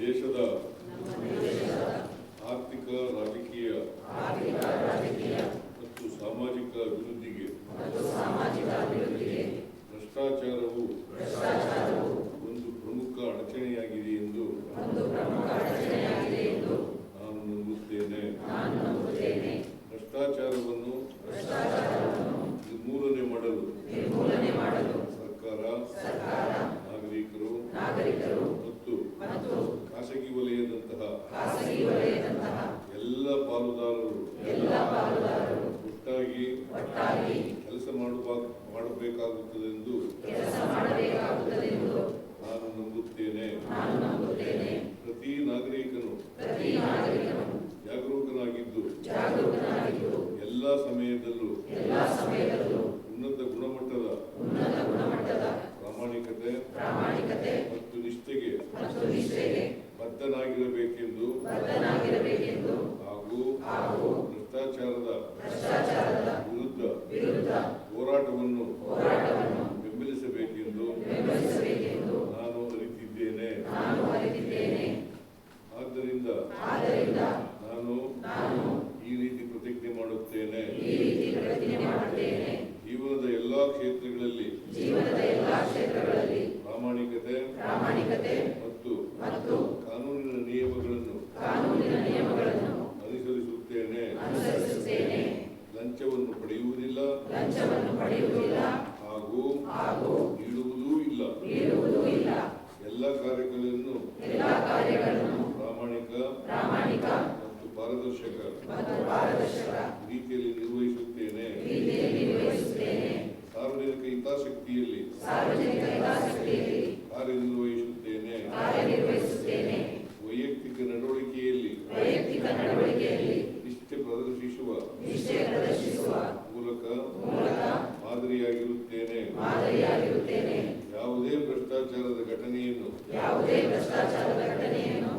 ದೇಶದ ಮಾಡಬೇಕಾಗುತ್ತದೆಂದು ನಾನು ನಂಬುತ್ತೇನೆ. ಪ್ರತಿ ನಾಗರಿಕನು ಜಾಗರೂಕನಾಗಿದ್ದು ಎಲ್ಲ ಸಮಯದಲ್ಲೂ ಉನ್ನತ ಗುಣಮಟ್ಟದ ಪ್ರಾಮಾಣಿಕತೆ ಮತ್ತು ನಿಷ್ಠೆಗೆ ಬದ್ಧನಾಗಿರಬೇಕೆಂದು ಹಾಗೂ ಭ್ರಷ್ಟಾಚಾರದ ವಿರುದ್ಧ ಹೋರಾಟವನ್ನು ಬೆಂಬಲಿಸಬೇಕೆಂದು ನಾನು ಅರಿತಿದ್ದೇನೆ. ಆದ್ದರಿಂದ ನಾನು ಈ ರೀತಿ ಪ್ರತಿಜ್ಞೆ ಮಾಡುತ್ತೇನೆ. ಜೀವನದ ಎಲ್ಲಾ ಕ್ಷೇತ್ರಗಳಲ್ಲಿ ಪ್ರಾಮಾಣಿಕತೆ ಮತ್ತು ಪಡೆಯುವುದಿಲ್ಲ. ಹಾಗೂ ನೀಡುವುದೂ ಇಲ್ಲ. ಎಲ್ಲ ಕಾರ್ಯಗಳನ್ನು ಪ್ರಾಮಾಣಿಕ ಪ್ರಾಮಾಣಿಕ ಮತ್ತು ಪಾರದರ್ಶಕ ರೀತಿಯಲ್ಲಿ ನಿರ್ವಹಿಸುತ್ತೇನೆ. ಭ್ರಷ್ಟಾಚಾರದ ಘಟನೆಯನ್ನು